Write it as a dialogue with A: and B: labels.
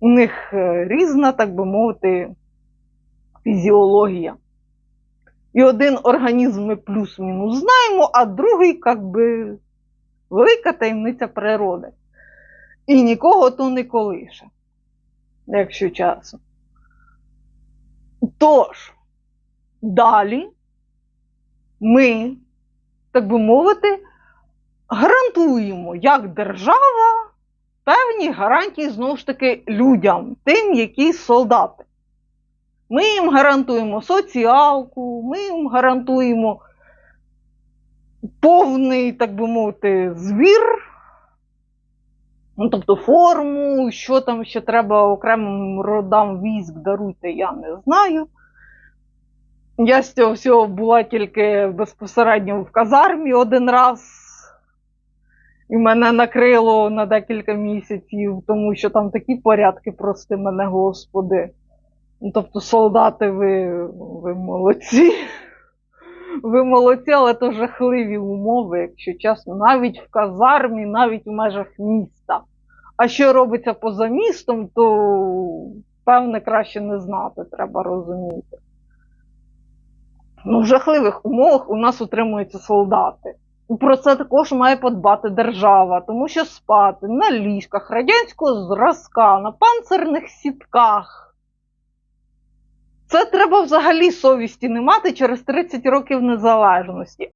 A: у них е, різна, так би мовити, фізіологія. І один організм ми плюс-мінус знаємо, а другий, як би, велика таємниця природи. І нікого то не колише, якщо чесно. Тож, далі ми, так би мовити, гарантуємо як держава певні гарантії знову ж таки людям, тим, які солдати. Ми їм гарантуємо соціалку, ми їм гарантуємо повний, так би мовити, збір. Ну, тобто форму, що там ще треба окремим родам військ даруйте, я не знаю. Я з цього всього була тільки безпосередньо в казармі один раз. І мене накрило на декілька місяців, тому що там такі порядки, прости мене, господи. Ну, тобто, солдати, ви, ви молодці. Ви молодці, але то жахливі умови, якщо чесно, навіть в казармі, навіть в межах міста. А що робиться поза містом, то певне краще не знати, треба розуміти. Ну, в жахливих умовах у нас утримуються солдати. Про це також має подбати держава, тому що спати на ліжках радянського зразка, на панцирних сітках. Це треба взагалі совісті не мати через 30 років незалежності.